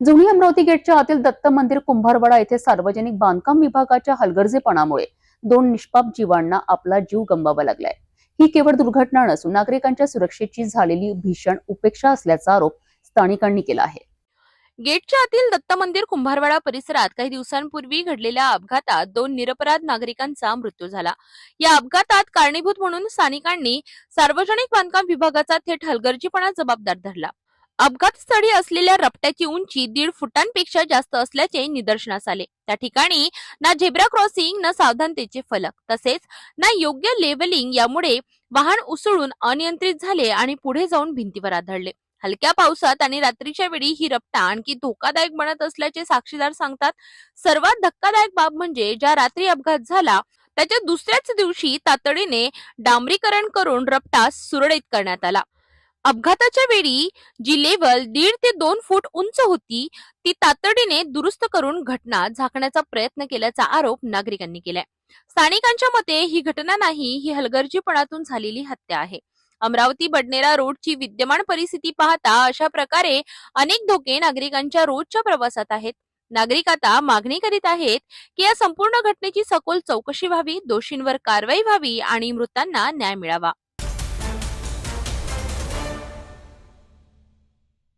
जुनी अमरावती गेटच्या आतील दत्त मंदिर कुंभारवाडा येथे सार्वजनिक बांधकाम विभागाच्या हलगर्जीपणामुळे दोन निष्पाप जीवांना आपला जीव गमवावा लागलाय. ही केवळ दुर्घटना नसून नागरिकांच्या सुरक्षेची झालेली भीषण उपेक्षा असल्याचा आरोप स्थानिकांनी केला आहे. गेटच्या आतील दत्त मंदिर कुंभारवाडा परिसरात काही दिवसांपूर्वी घडलेल्या अपघातात दोन निरपराध नागरिकांचा मृत्यू झाला. या अपघातात कारणीभूत म्हणून स्थानिकांनी सार्वजनिक बांधकाम विभागाचा थेट हलगर्जीपणा जबाबदार धरला. अपघातस्थळी असलेल्या रपट्याची उंची दीड फुटांपेक्षा जास्त असल्याचे निदर्शनास आले. त्या ठिकाणी ना झेब्रा क्रॉसिंग ना सावधानतेचे फलक तसेच ना योग्य लेवलिंग यामुळे वाहन उसळून अनियंत्रित झाले आणि पुढे जाऊन भिंतीवर आढळले हलक्या पावसात आणि रात्रीच्या वेळी ही रपटा आणखी धोकादायक बनत असल्याचे साक्षीदार सांगतात. सर्वात धक्कादायक बाब म्हणजे ज्या रात्री अपघात झाला त्याच्या दुसऱ्याच दिवशी तातडीने डांबरीकरण करून रपटा सुरळीत करण्यात आला. अपघाताच्या वेळी जी लेवल दीड ते दोन फूट उंच होती ती तातडीने दुरुस्त करून घटना झाकण्याचा प्रयत्न केल्याचा आरोप नागरिकांनी केलाय. स्थानिकांच्या मते ही घटना नाही ही हलगर्जीपणातून झालेली हत्या आहे. अमरावती बडनेरा रोडची विद्यमान परिस्थिती पाहता अशा प्रकारे अनेक धोके नागरिकांच्या रोजच्या प्रवासात आहेत. नागरिक आता मागणी करीत आहेत की या संपूर्ण घटनेची सखोल चौकशी व्हावी दोषींवर कारवाई व्हावी आणि मृतांना न्याय मिळावा.